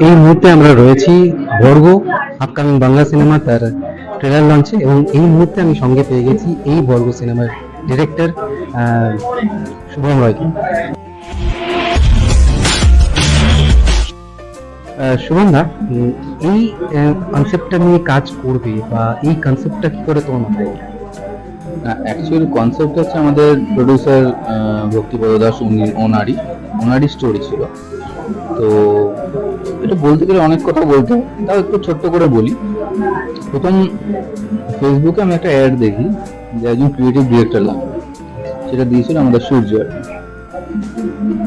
এই মুহূর্তে আমরা রয়েছি বর্গ আপকামিং বাংলা সিনেমা তার ট্রেলার লঞ্চে এবং এই মুহূর্তে আমি সঙ্গে পেয়ে গেছি এই বর্গ সিনেমার ডিরেক্টর শুভম রয়কে আহ, শুভম দা এই কনসেপ্টটা নিয়ে কাজ করবে বা এই কনসেপ্টটা কি করে তোমার মাথায়? অ্যাকচুয়াল কনসেপ্ট হচ্ছে আমাদের প্রডিউসার ভক্তিপদ দাস উনি ওনারই ওনারই স্টোরি ছিল তো এটা বলতে গেলে অনেক কথা বলতে তাও একটু ছোট্ট করে বলি। প্রথম ফেসবুকে আমি একটা অ্যাড দেখি, যে একজন ক্রিয়েটিভ ডিরেক্টর লাগে সেটা দিয়েছিল আমাদের সূর্য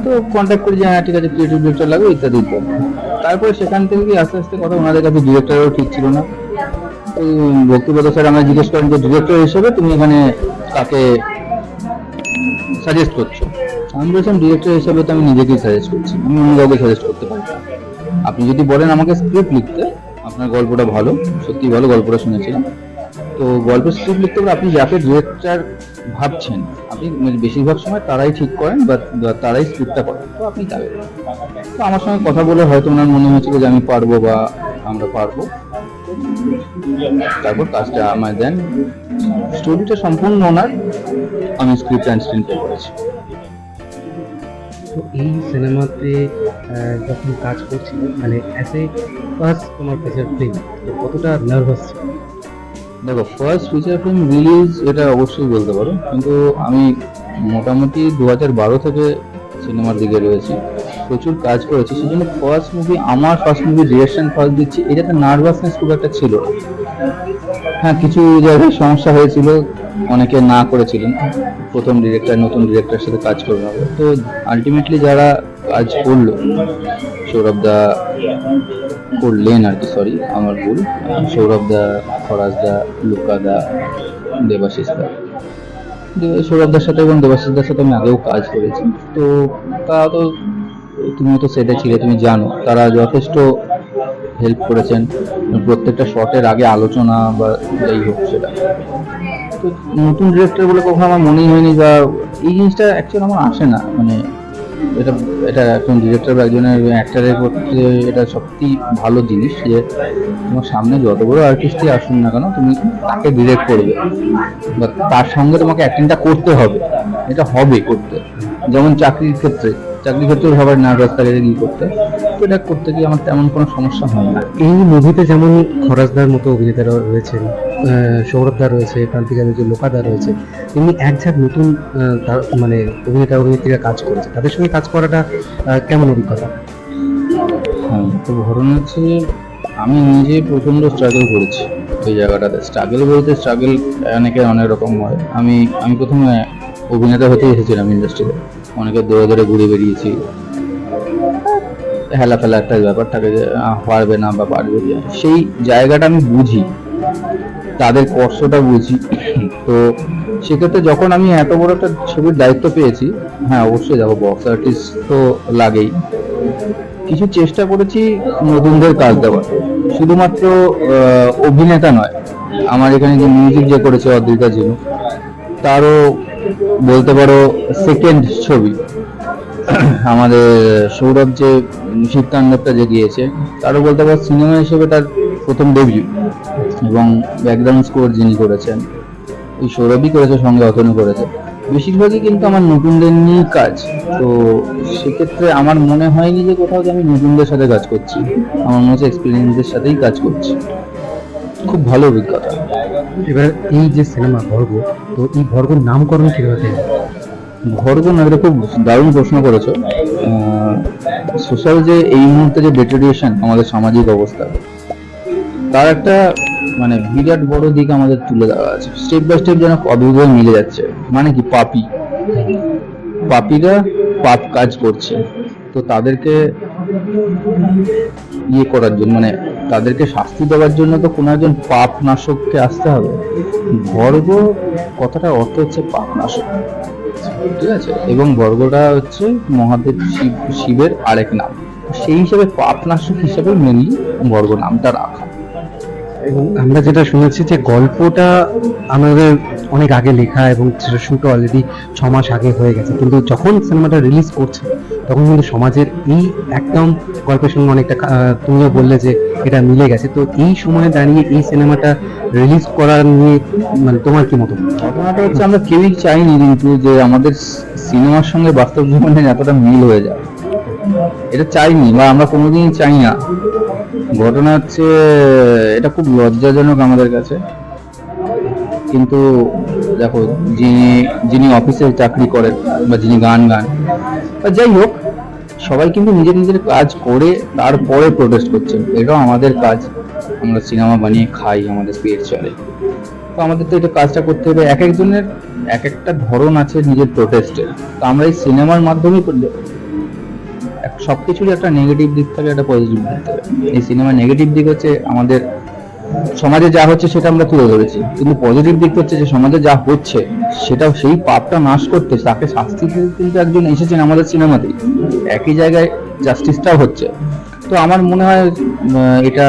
তো কন্ট্যাক্ট করি যে হ্যাঁ ঠিক আছে ক্রিয়েটিভ ডিরেক্টর লাগবে, ইত্যাদি ইত্যাদি। তারপরে সেখান থেকে কি আস্তে আস্তে কথা ওনাদের কাছে ডিরেক্টরও ঠিক ছিল না। তো ভক্তিপদ স্যার আমায় জিজ্ঞেস করেন যে ডিরেক্টর হিসেবে তুমি এখানে কাকে সাজেস্ট করছ? আমি বলছিলাম ডিরেক্টর হিসেবে তো আমি নিজেকেই সাজেস্ট করছি। আমি অন্য কাউকে সাজেস্ট করতে পারি আপনি যদি বলেন আমাকে স্ক্রিপ্ট লিখতে, আপনার গল্পটা ভালো, সত্যি ভালো গল্পটা শুনেছিলাম। তো গল্পের স্ক্রিপ্ট লিখতে গেলে আপনি যাকে ডিরেক্টর ভাবছেন, আপনি মানে বেশিরভাগ সময় তারাই ঠিক করেন বা তারাই স্ক্রিপ্টটা করেন, তো আপনি তাকে তো আমার সঙ্গে কথা বলে হয়তো ওনার মনে হয়েছিল যে আমি পারব বা আমরা পারব। তারপর কাজটা আমায় দেন। স্টোরিটা সম্পূর্ণ ওনার, আমি স্ক্রিপ্ট অ্যান্ড স্ক্রিন করেছি। তো এই সিনেমাতে যখন কাজ করছিলে মানে অ্যাজ এ ফার্স্ট তোমার ফিচার ফিল্ম তো কতটা নার্ভাস দেখো ফার্স্ট ফিচার ফিল্ম রিলিজ এটা অবশ্যই বলতে পারো, কিন্তু আমি মোটামুটি দু হাজার বারো থেকে সিনেমার দিকে রয়েছি, প্রচুর কাজ করেছি সেই জন্য ফার্স্ট মুভি আমার ফার্স্ট মুভি ডিরেকশন ফার্স্ট দিচ্ছি এটা এটাতে নার্ভাসনেস খুব একটা ছিল হ্যাঁ কিছু জায়গায় সমস্যা হয়েছিল অনেকে না করেছিলেন, প্রথম ডিরেক্টর নতুন ডিরেক্টরের সাথে কাজ করবে হবে। তো আলটিমেটলি যারা কাজ করল, সৌরভ দা করলেন আর কি সরি আমার ভুল, সৌরভ দা, ফরাজ দা, লুকা দা, দেবাশিস দা। সৌরভ দার সাথে এবং দেবাশিস দার সাথে আমি আগেও কাজ করেছি। তো তারা তো তুমিও তো সেটে ছিলে, তুমি জানো, তারা যথেষ্ট হেল্প করেছেন। প্রত্যেকটা শটের আগে আলোচনা বা যাই হোক সেটা। তো নতুন ডিরেক্টর বলে কখনো আমার মনেই হয়নি বা এই জিনিসটা অ্যাকচুয়ালি আমার আসে না। মানে এটা এটা একজন ডিরেক্টর বা একজনের অ্যাক্টারের করতে এটা সত্যি ভালো জিনিস যে তোমার সামনে যত বড় আর্টিস্টই আসুন না কেন, তুমি তাকে ডিরেক্ট করবে। বা তার সঙ্গে তোমাকে অ্যাক্টিংটা করতে হবে। এটা হবে করতে। যেমন চাকরির ক্ষেত্রে চাকরির ক্ষেত্রে সবার নার্ভাস থাকে কি করতে তো এটা করতে গিয়ে আমার তেমন কোনো সমস্যা হয় না। এই মুভিতে যেমন খরাজদার মতো অভিনেতারা রয়েছেন সৌরভদা রয়েছে প্রান্তিকা রয়েছে লোকাদা রয়েছে তেমনি এক ঝাঁক নতুন মানে অভিনেতা অভিনেত্রীরা কাজ করেছে। তাদের সঙ্গে কাজ করাটা কেমন অভিজ্ঞতা? হ্যাঁ তো ঘটনা হচ্ছে আমি নিজে প্রচণ্ড স্ট্রাগল করেছি এই জায়গাটাতে। স্ট্রাগল বলতে স্ট্রাগল অনেকের অনেক রকম হয়। আমি আমি প্রথমে অভিনেতা হতে এসেছিলাম ইন্ডাস্ট্রিতে অনেকে দৌড়ে দৌড়ে ঘুরে বেরিয়েছি। হেলা ফেলা একটা ব্যাপার থাকে যে পারবে না বা পারবে। সেই জায়গাটা আমি বুঝি, তাদের কষ্টটা বুঝি। তো সেক্ষেত্রে যখন আমি এত বড় একটা ছবির দায়িত্ব পেয়েছি হ্যাঁ অবশ্যই দেখো বক্স আর্টিস্ট তো লাগেই। কিছু চেষ্টা করেছি নতুনদের কাজ দেওয়ার। শুধুমাত্র অভিনেতা নয়, আমার এখানে যে মিউজিক যে করেছে অদ্রিতা জিনু, তারও বলতে পারো সেকেন্ড ছবি। আমাদের সৌরভ যে শিবতাণ্ডবটা যে গিয়েছে তারও বলতে পারো সিনেমা হিসেবে তার প্রথম ডেবিউ এবং ব্যাকগ্রাউন্ড স্কোর যিনি করেছেন ওই সৌরভই করেছে, সঙ্গে অতনু করেছে। বেশিরভাগই কিন্তু আমার নতুনদের নিয়ে কাজ। তো সেক্ষেত্রে আমার মনে হয়নি যে কোথাও যে আমি নতুনদের সাথে কাজ করছি। আমার মনে হচ্ছে এক্সপিরিয়েন্সদের সাথেই কাজ করছি। খুব ভালো অভিজ্ঞতা। এবার এই যে সিনেমা ভর্গ তো এই ভর্গর নামকরণ কীভাবে? ভর্গ না এটা খুব দারুণ প্রশ্ন করেছ। সোশ্যাল যে এই মুহূর্তে যে ডেটেরিয়েশন আমাদের সামাজিক অবস্থা তার একটা মানে বিরাট বড় দিক আমাদের তুলে দেওয়া আছে। স্টেপ বাই স্টেপ যেন অদ্ভুতভাবে মিলে যাচ্ছে। মানে কি পাপি। পাপিরা পাপ কাজ করছে। তো তাদেরকে ইয়ে করার জন্য মানে তাদেরকে শাস্তি দেওয়ার জন্য তো কোনো একজন পাপ নাশককে আসতে হবে। বর্গ কথাটা অর্থ হচ্ছে পাপ নাশক ঠিক আছে? এবং বর্গটা হচ্ছে মহাদেব শিব, শিবের আরেক নাম। সেই হিসেবে পাপনাশক হিসেবে মেনলি বর্গ নামটা রাখা। এবং আমরা যেটা শুনেছি যে গল্পটা আমাদের অনেক আগে লেখা এবং সেটা অলরেডি ছ মাস আগে হয়ে গেছে। কিন্তু যখন সিনেমাটা রিলিজ করছে, তখন কিন্তু সমাজের এই একদম গল্পের সঙ্গে অনেকটা তুমিও বললে যে এটা মিলে গেছে। তো এই সময়ে দাঁড়িয়ে এই সিনেমাটা রিলিজ করার নিয়ে মানে তোমার কি মতো ঘটনাটা হচ্ছে আমরা কেউই চাইনি কিন্তু যে আমাদের সিনেমার সঙ্গে বাস্তব জীবনে এতটা মিল হয়ে যায় এটা চাইনি বা আমরা কোনোদিনই চাই না। ঘটনা হচ্ছে, এটা খুব লজ্জাজনক আমাদের কাছে। কিন্তু দেখো যিনি যিনি অফিসে চাকরি করেন বা যিনি গান গান, বা যাই হোক, সবাই কিন্তু নিজের নিজের কাজ করে তারপরে প্রোটেস্ট করছেন এটাও আমাদের কাজ। আমরা সিনেমা বানিয়ে খাই, আমাদের পেট চলে। তো আমাদের তো এটা কাজটা করতে হবে। এক একজনের এক একটা ধরন আছে নিজের প্রোটেস্টের তো আমরা এই সিনেমার মাধ্যমেই সব কিছুরই একটা নেগেটিভ দিক থাকে, একটা পজিটিভ দিক থাকে। এই সিনেমার নেগেটিভ দিক হচ্ছে আমাদের সমাজে যা হচ্ছে সেটা আমরা তুলে ধরেছি। কিন্তু পজিটিভ দিক হচ্ছে যে সমাজে যা হচ্ছে সেটা সেই পাপটা নাশ করতে, তাকে শাস্তি কিন্তু একজন এসেছেন আমাদের সিনেমাতেই। একই জায়গায় জাস্টিসটাও হচ্ছে। তো আমার মনে হয় এটা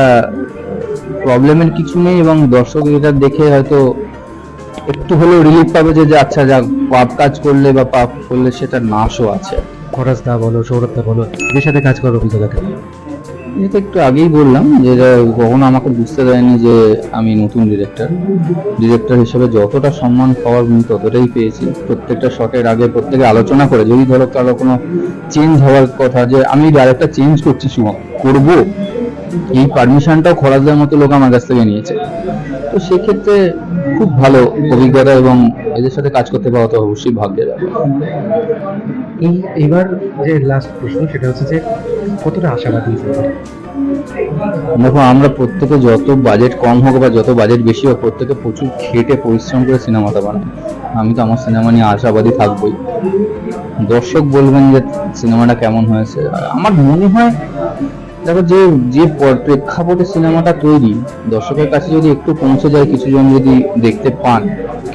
প্রবলেমের কিছু নেই এবং দর্শক এটা দেখে হয়তো একটু হলেও রিলিফ পাবে যে যে আচ্ছা যা পাপ কাজ করলে বা পাপ করলে সেটা নাশও আছে। খরচ দা বলো, সৌরভ দা বলো এদের সাথে কাজ করার অভিজ্ঞতা? এটা একটু আগেই বললাম যে কখনো আমাকে বুঝতে দেয়নি যে আমি নতুন ডিরেক্টর ডিরেক্টর হিসেবে যতটা সম্মান পাওয়ার আমি ততটাই পেয়েছি। প্রত্যেকটা শটের আগে প্রত্যেকে আলোচনা করে, যদি ধরো কারও কোনো চেঞ্জ হওয়ার কথা যে, আমি ডাইরেক্টর চেঞ্জ করছি সুমন করব। এই পারমিশনটাও খরাজদের মতো লোক আমার কাছ থেকে নিয়েছে। তো সেক্ষেত্রে খুব ভালো অভিজ্ঞতা এবং এদের সাথে কাজ করতে পাওয়া তো অবশ্যই ভাগ্যের এই এবার যে লাস্ট প্রশ্ন, সেটা হচ্ছে যে কতটা আশাবাদী দেখো, আমরা প্রত্যেকে যত বাজেট কম হোক বা যত বাজেট বেশি হোক, প্রত্যেকে প্রচুর খেটে পরিশ্রম করে সিনেমাটা বানাই। আমি তো আমার সিনেমা নিয়ে আশাবাদী থাকবোই। দর্শক বলবেন যে সিনেমাটা কেমন হয়েছে। আমার মনে হয়, দেখো, যে যে প্রেক্ষাপটে সিনেমাটা তৈরি, দর্শকের কাছে যদি একটু পৌঁছে যায়, কিছুজন যদি দেখতে পান,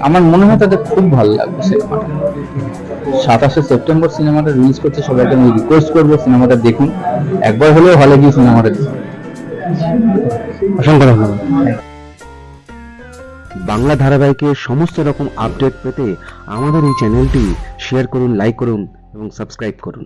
আমার মনে হয় তাদের খুব ভালো লাগবে সিনেমাটা সাতাশে সেপ্টেম্বর সিনেমাটা রিলিজ করছে সবাইকে আমি রিকোয়েস্ট করব সিনেমাটা দেখুন। একবার হলেও হলে গিয়ে সিনেমাটা দেখুন। অসংখ্য ধন্যবাদ। বাংলা ধারাবাহিকের সমস্ত রকম আপডেট পেতে আমাদের এই চ্যানেলটি শেয়ার করুন লাইক করুন এবং সাবস্ক্রাইব করুন।